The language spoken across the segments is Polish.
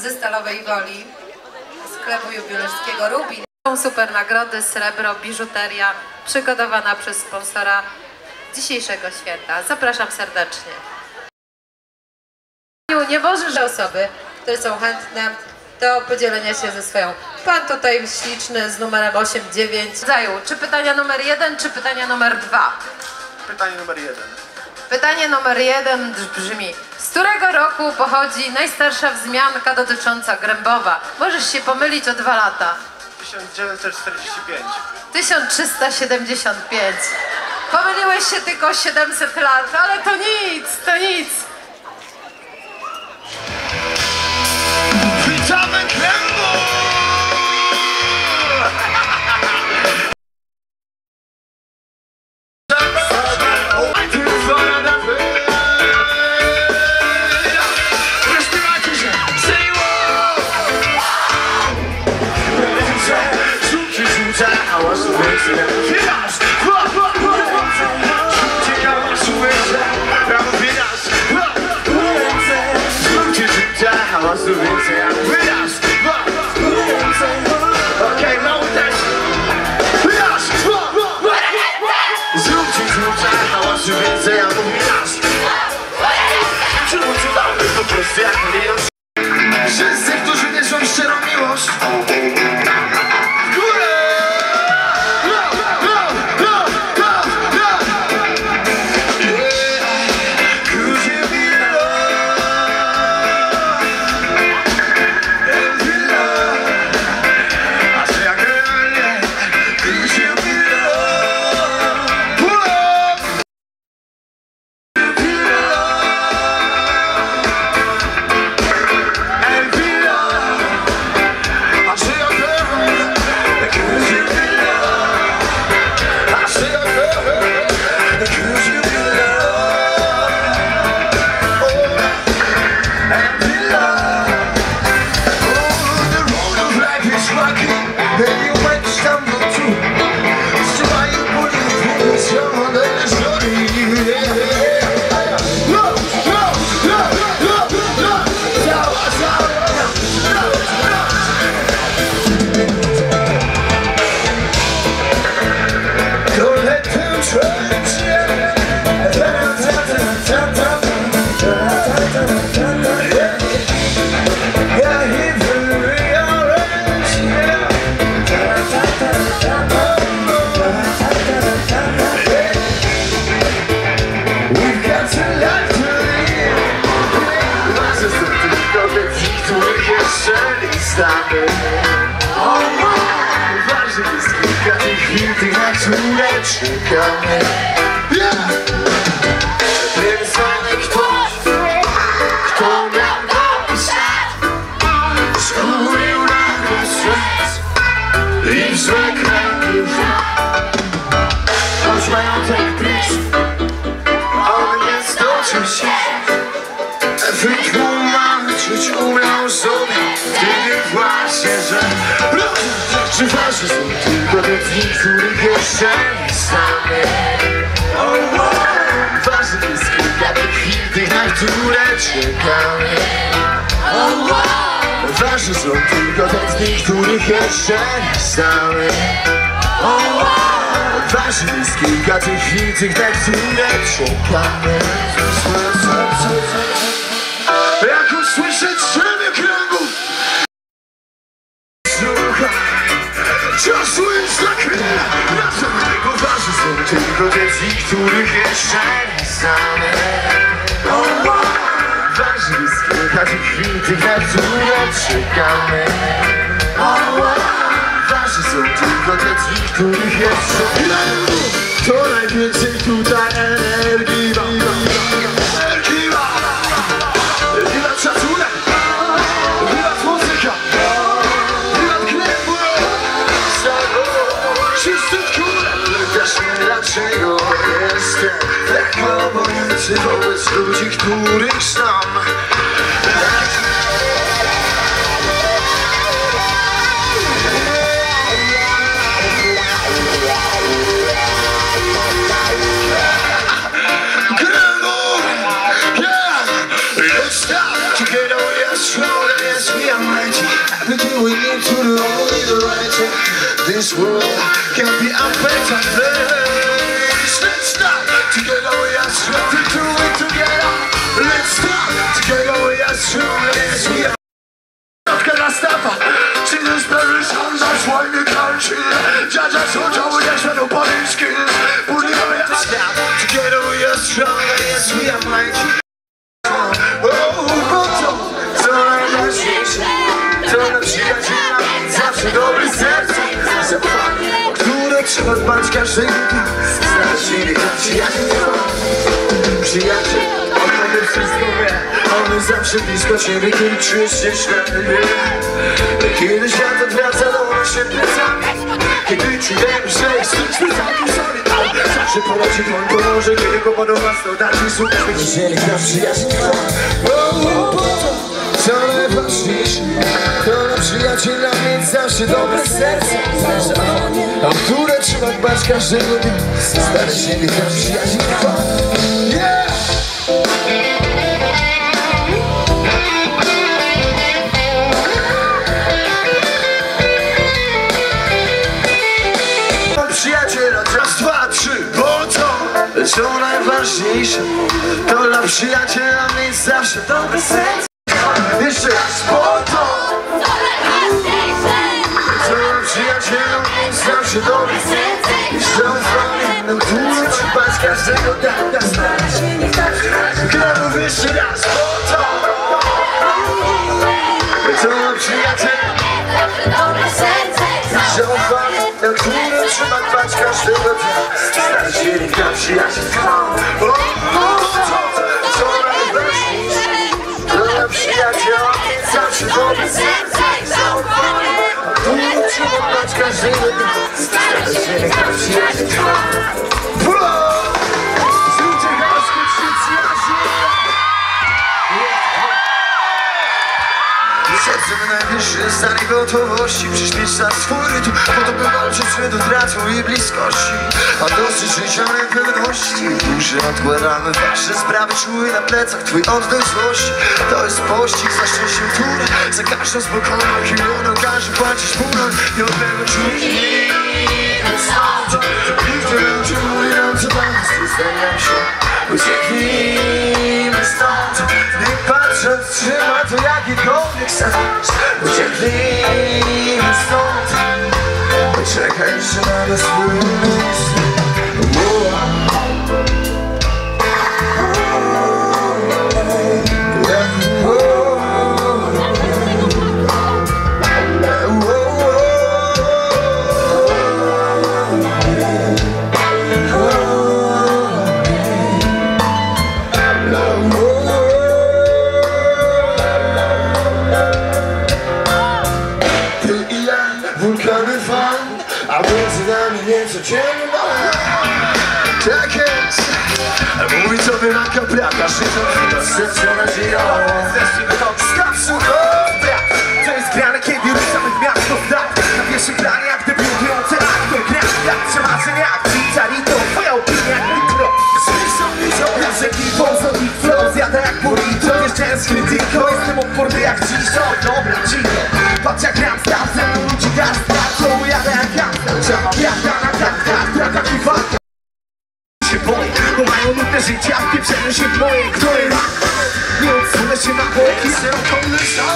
ze Stalowej Woli, sklepu jubilerskiego Rubin. Są super nagrody, srebro, biżuteria przygotowana przez sponsora dzisiejszego święta. Zapraszam serdecznie. Nie możesz osoby, które są chętne do podzielenia się ze swoją. Pan tutaj śliczny z numerem 89. Zajął, czy pytania numer jeden, czy pytania numer dwa? Pytanie numer jeden. Pytanie numer jeden brzmi, z którego roku pochodzi najstarsza wzmianka dotycząca Grębowa? Możesz się pomylić o dwa lata. 1945. 1375. Pomyliłeś się tylko o 700 lat, ale to nic, to nic. Witamy Brasil. Yeah! Ten sam ktoś, kto miał napisać, skórył na stres i prysz, on nie stoczył się. Wytłumaczyć umiał sobie Wtedy właśnie, że Czy ważne są tylko te dni, których jeszcze nie znamy oh, oh. Ważne jest kilka tych chwil, na które czekamy oh, oh. Ważne są tylko te dni, których jeszcze nie znamy oh, oh. Ważne jest kilka tych chwil, na które czekamy jak usłyszę trzemy kręgu Słuchaj Czasu jest za chwilę Na samego ważne są tylko dni, których jeszcze nie znamy oh, wow. Jest kilka tych chwil, tych na które czekamy oh, wow. Ważne są tylko dni, których jeszcze To najwięcej tutaj Energii This world can be a better place. Let's start together. We are strong to trzeba dbać każdego dnia się jak przyjaciel on tobie wszystko zawsze blisko ciebie, kiedy czujesz się świetny Kiedy świat odwraca do nas się plecami Kiedy czujemy, że jesteśmy takim sobie Zawsze poleci dłoń. Pomoże, kiedy go podoba sto dalej słuch. Jeżeli nasz przyjaciel trwa O, po to, co najważniejsze To na przyjaciela zawsze dobre serce. O które trzeba dbać każdego dnia. Stary się niech nasz przyjaciel trwa. Yeah! Mam przyjaciela, raz, dwa, trzy, bo to Co najważniejsze. To dla przyjaciela mieć zawsze dobre serce. Jeszcze raz, bo to Przyjaciela mieć zawsze dobre serce I zaufanie, na trzeba z każdego dnia znaleźć Gramy jeszcze raz, bo to Co dla przyjaciela Zaufanie, na które trzeba dbać każdego dnia Stać się niech na gotowości Przyśpiesz za swój rytm Po to by walczyć z utratą i bliskości. A dosyć życia niepewności Duże odkładamy wasze sprawy Czuły na plecach twój oddech złości To jest pościg za szczęściem, który Za każdą spokojną chwilą Każe płacić półną I od tego czujemy stąd Nigdy ludzie nas Zostawiam się. Ucieknijmy stąd. Nie patrząc trzyma to jakikolwiek sens. Ucieknijmy stąd. Poczekaj, że na nas Między nami nieco ciemno. Tak jest. Mówi tobie na kapraka Życie serce nadzieją Skap słuchawka To jest grane, kiedy ruszamy w miasto znak Na pierwszym planie, jak debiutujący aktor Gra jak marzenia, jak Chicharito Twoja opinia, jak nitro Ja z ekipą, z ich flow Zjada jak burrito, wjeżdżałem z krytyką Jestem odporny jak cisza, dobra, cicho. Patrz jak gram stawce, ludzi gaz życie, a wpieprzenie się w moje Które rak, nie odsunę się na boki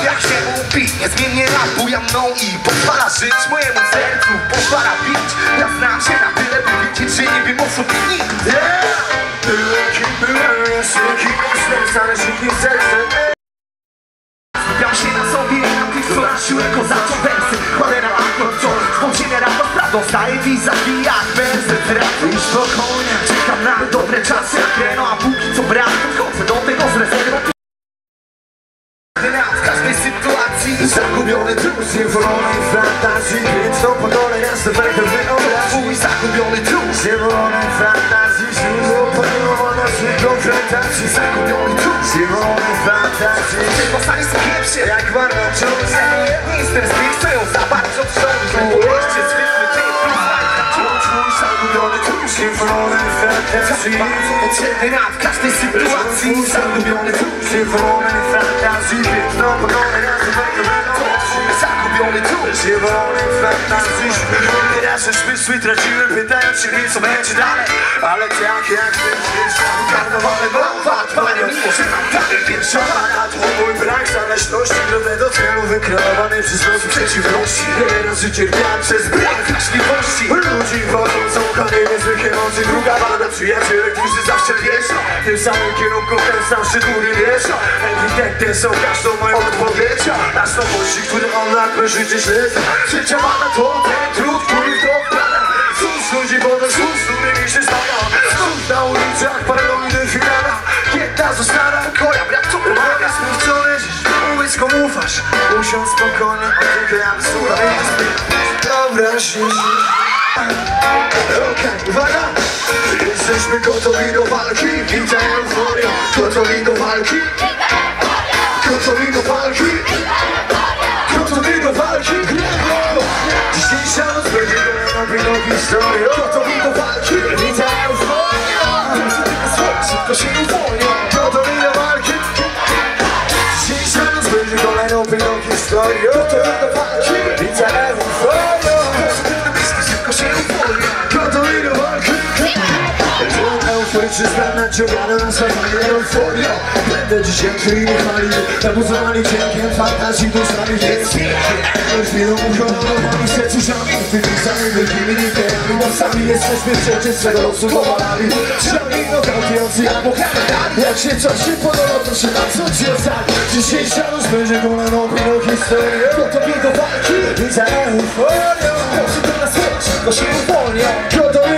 Jak się upi, niezmiennie napujam mną i pozwala żyć. Mojemu sercu Pozwala bić, ja znam się na tyle, by wiedzieć, że nie wiem o sobie nikt Jaki byłem, jest jaki jestem Zależnikiem sercem Skupiam się na sobie na tych, co na siłę kozaczą wersy rap prawdą Staję wizaki jak węzy Trafy i spokojnie Czekam na dobre czasy jak Reno A póki co brak, podchodzę do tego z rezerwą w każdej sytuacji Zagubiony tu z niewolonej fantazji. Więc to pogole jasne będę wyobrazić. Twój zagubiony tu Z niewolonej fantazji. Źródło pomimo naszych konfrontacji. Zagubiony z niewolonej fantazji. Tylko stanie są pierwsze Jak marna wciąż Nie jestem zbyt, chcę ją za bardzo rap w każdej sytuacji Zagubiony tu Przywołany fantazji Piękno pogone na swego Zagubiony tu Zielony fantazji Teraz już zmysły traciłem Pytając się mnie co będzie dalej Ale tak jak ten świat Karnowany bomba Panie miłość Dalej pierwsza pana To mój brak zależności Drodze do celu wykreowany przez los przeciwności Wiele razy cierpiałem przez brak wrażliwości Ludzi wodą są kamienie złych emocji Druga banda przyjaciele, którzy zawsze wieszą W tym samym kierunku ten sam szczyt góry wieszą Ewidentne są każdą moją odpowiedzią. Na słabości, które on życie śledzą Trzecia banda to ten trud, który w to wpada. Cóż ludzi potem cóż, z którymi się zmaga Znów na ulicach paranoidy chwilana Jedna zostana koja, brak to pomaga. Smówcony, mówić komu ufasz. Usiądź spokojnie, oddychaj jak słuchaj Dobra, się Okej, uwaga! Jesteśmy gotowi do walki, widzę euforię Gotowi do walki Gotowi do walki Gotowi do walki Dzisiejsza noc będzie kolejna piękna Euforyczny stan nadciągany na swoje euforia Będę dzisiaj twoimi chwalił Nabuzowani dźwiękiem fantazji duszami Więc pięknie Chwilą uhonorowani sercu żami Tymi samymi wielkimi literami Bo sami jesteśmy przecież swego losu powalali. Żami nokautujący jak Mohamedani Jak się coś nie podoba to się na co ci ocali Dzisiejsza noc będzie kolejną piękną historię Gotowi do walki. Widzę euforię. Chodź do nas szybko się uwolnią. Gotowi